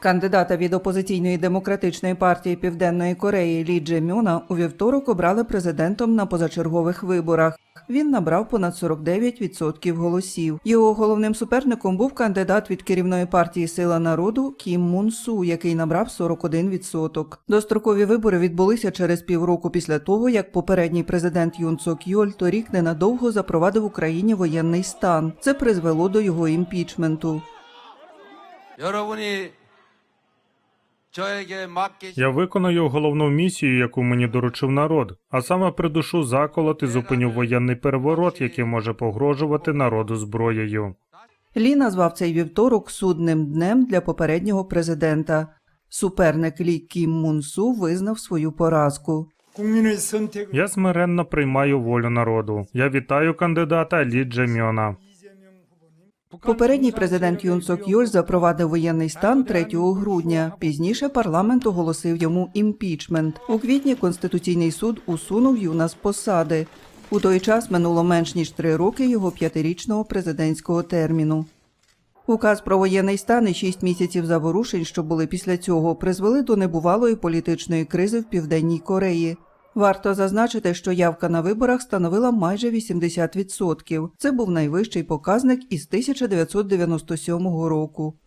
Кандидата від опозиційної демократичної партії Південної Кореї Лі Дже Мюна у вівторок обрали президентом на позачергових виборах. Він набрав понад 49% голосів. Його головним суперником був кандидат від керівної партії Сила народу Кім Мун Су, який набрав 41%. Дострокові вибори відбулися через півроку після того, як попередній президент Юн Цок Йоль торік ненадовго запровадив в Україні воєнний стан. Це призвело до його імпічменту. 여러분이 저에게 맡기신 я виконую головну місію, яку мені доручив народ, а саме придушу заколот і зупиню воєнний переворот, який може погрожувати народу зброєю. Лі назвав цей вівторок судним днем для попереднього президента. Суперник Лі Кім Мунсу визнав свою поразку. Я смиренно приймаю волю народу. Я вітаю кандидата Лі Джемьона. Попередній президент Юн Сок Йоль запровадив воєнний стан 3 грудня. Пізніше парламент оголосив йому імпічмент. У квітні Конституційний суд усунув Юна з посади. У той час минуло менш ніж три роки його п'ятирічного президентського терміну. Указ про воєнний стан і шість місяців заворушень, що були після цього, призвели до небувалої політичної кризи в Південній Кореї. Варто зазначити, що явка на виборах становила майже 80%. Це був найвищий показник із 1997 року.